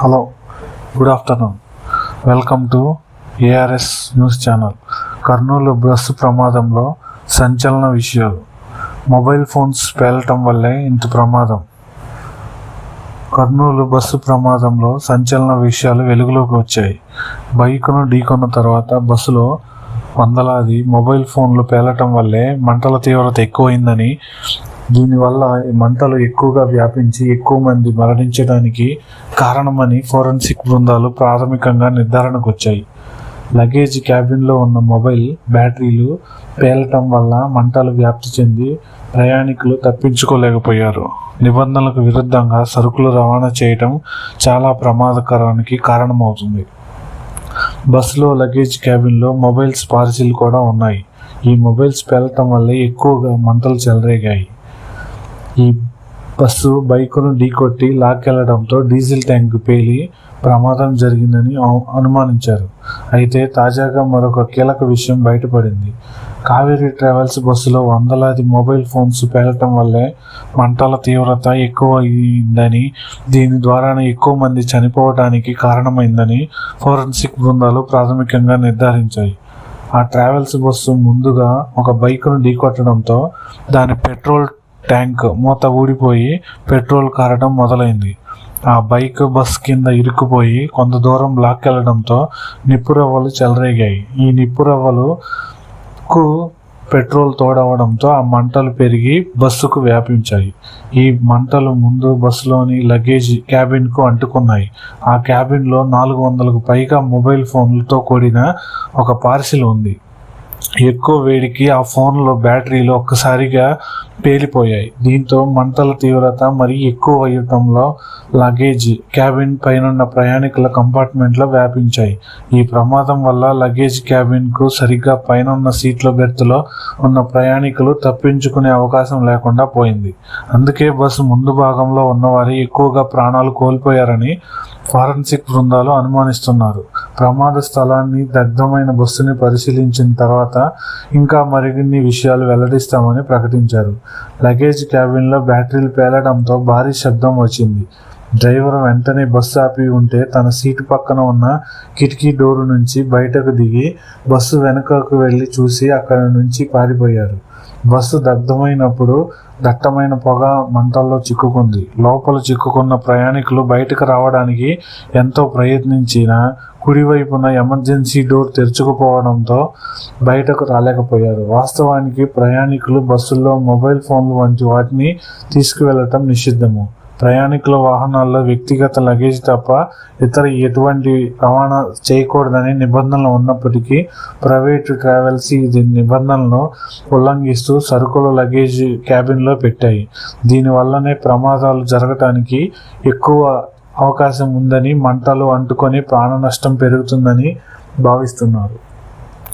Hello good afternoon. Welcome to ARS news channel. Kurnool bus ప్రమాదంలో సంచలన విషయాలు. Mobile phones పేలటం వల్లే ఇంత ప్రమాదం. కర్నూలు బస్సు ప్రమాదంలో సంచలన విషయాలు వెలుగులోకి వచ్చాయి. బైకును ఢీకొన్న తర్వాత బస్సులో వందలాది మొబైల్ ఫోన్లు పేలటం వల్లే మంటల తీవ్రత ఎక్కువైందని దీనివల్ల ఈ మంటలు ఎక్కువగా వ్యాపించి ఎక్కువ మంది మరణించడానికి కారణమని ఫోరెన్సిక్ బృందాలు ప్రాథమికంగా నిర్ధారణకు వచ్చాయి. లగేజ్ క్యాబిన్లో ఉన్న మొబైల్ బ్యాటరీలు పేలటం వల్ల మంటలు వ్యాప్తి చెంది ప్రయాణికులు తప్పించుకోలేకపోయారు. నిబంధనలకు విరుద్ధంగా సరుకులు రవాణా చేయటం చాలా ప్రమాదకరానికి కారణమవుతుంది. బస్సులో లగేజ్ క్యాబిన్లో మొబైల్స్ పార్సిల్ కూడా ఉన్నాయి. ఈ మొబైల్స్ పేలటం వల్లే ఎక్కువగా మంటలు చెలరేగాయి. ఈ బస్సు బైకును ఢీకొట్టి లాక్కెళ్ళడంతో డీజిల్ ట్యాంక్ పేలి ప్రమాదం జరిగిందని అను- అనుమానించారు. అయితే తాజాగా మరొక కీలక విషయం బయటపడింది. కావేరీ ట్రావెల్స్ బస్సులో వందలాది మొబైల్ ఫోన్స్ పేలటం వల్లే మంటల తీవ్రత ఎక్కువ అయిందని దీని ద్వారానే ఎక్కువ మంది చనిపోవడానికి కారణమైందని ఫోరెన్సిక్ బృందాలు ప్రాథమికంగా నిర్ధారించాయి. ఆ ట్రావెల్స్ బస్సు ముందుగా ఒక బైకును ఢీకొట్టడంతో దాని పెట్రోల్ ట్యాంక్ మూత ఊడిపోయి పెట్రోల్ కారడం మొదలైంది. ఆ బైక్ బస్ కింద ఇరుక్కుపోయి కొంత దూరం లాక్కెళ్ళడంతో నిప్పురవ్వలు చెలరేగాయి. ఈ నిప్పురవ్వలుకు పెట్రోల్ తోడవడంతో ఆ మంటలు పెరిగి బస్సుకు వ్యాపించాయి. ఈ మంటలు ముందు బస్సులోని లగేజ్ క్యాబిన్కు అంటుకున్నాయి. ఆ క్యాబిన్లో నాలుగు వందలకు పైగా మొబైల్ ఫోన్లతో కూడిన ఒక పార్సిల్ ఉంది. ఎక్కువ వేడికి ఆ ఫోన్లో బ్యాటరీలు ఒక్కసారిగా పేలిపోయాయి. దీంతో మంటల తీవ్రత మరీ ఎక్కువ అయ్యటంలో లగేజ్ క్యాబిన్ పైనున్న ప్రయాణికుల కంపార్ట్మెంట్లో వ్యాపించాయి. ఈ ప్రమాదం వల్ల లగేజ్ క్యాబిన్కు సరిగ్గా పైనున్న సీట్ల బెర్త్లో ఉన్న ప్రయాణికులు తప్పించుకునే అవకాశం లేకుండా పోయింది. అందుకే బస్సు ముందు భాగంలో ఉన్నవారు ఎక్కువగా ప్రాణాలు కోల్పోయారని ఫారెన్సిక్ బృందాలు అనుమానిస్తున్నారు. ప్రమాద స్థలాన్ని దగ్ధమైన బస్సుని పరిశీలించిన తర్వాత ఇంకా మరిన్ని విషయాలు వెల్లడిస్తామని ప్రకటించారు. లగేజ్ క్యాబిన్లో బ్యాటరీలు పేలడంతో భారీ శబ్దం వచ్చింది. డ్రైవర్ వెంటనే బస్సు ఆపి ఉంటే తన సీటు పక్కన ఉన్న కిటికీ డోరు నుంచి బయటకు దిగి బస్సు వెనుకకు వెళ్ళి చూసి అక్కడి నుంచి పారిపోయారు. బస్సు దగ్ధమైనప్పుడు దట్టమైన పొగ మంటల్లో చిక్కుకుంది. లోపల చిక్కుకున్న ప్రయాణికులు బయటకు రావడానికి ఎంతో ప్రయత్నించినా కుడివైపున ఎమర్జెన్సీ డోర్ తెరుచుకుపోవడంతో బయటకు రాలేకపోయారు. వాస్తవానికి ప్రయాణికులు బస్సుల్లో మొబైల్ ఫోన్లు వంటి వాటిని తీసుకువెళ్ళటం నిషిద్ధము. ప్రయాణికుల వాహనాల్లో వ్యక్తిగత లగేజ్ తప్ప ఇతర ఎటువంటి రవాణా చేయకూడదని నిబంధనలు ఉన్నప్పటికీ ప్రైవేటు ట్రావెల్స్ ఇది నిబంధనలను ఉల్లంఘిస్తూ సరుకుల లగేజ్ క్యాబిన్లో పెట్టాయి. దీనివల్లనే ప్రమాదాలు జరగటానికి ఎక్కువ అవకాశం ఉందని మంటలు అంటుకొని ప్రాణ నష్టం పెరుగుతుందని భావిస్తున్నారు.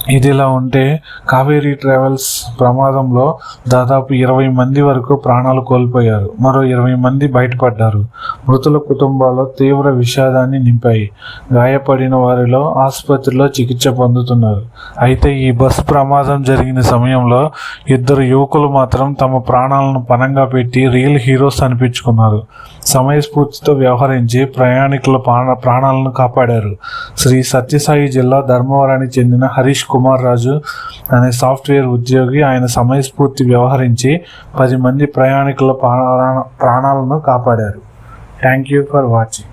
ఇదిలా ఉంటే కావేరీ ట్రావెల్స్ ప్రమాదంలో దాదాపు ఇరవై మంది వరకు ప్రాణాలు కోల్పోయారు. మరో ఇరవై మంది బయటపడ్డారు. మృతుల కుటుంబాల్లో తీవ్ర విషాదాన్ని నింపాయి. గాయపడిన వారిలో ఆసుపత్రిలో చికిత్స పొందుతున్నారు. అయితే ఈ బస్సు ప్రమాదం జరిగిన సమయంలో ఇద్దరు యువకులు మాత్రం తమ ప్రాణాలను పణంగా పెట్టి రియల్ హీరోస్ అనిపించుకున్నారు. సమయస్ఫూర్తితో వ్యవహరించి ప్రయాణికుల ప్రాణ ప్రాణాలను కాపాడారు. శ్రీ సత్యసాయి జిల్లా ధర్మవరానికి చెందిన హరీష్ కుమార్ రాజు అనే సాఫ్ట్వేర్ ఉద్యోగి ఆయన సమయస్ఫూర్తి వ్యవహరించి పది మంది ప్రయాణికుల ప్రాణ ప్రాణాలను కాపాడారు. Thank you for watching.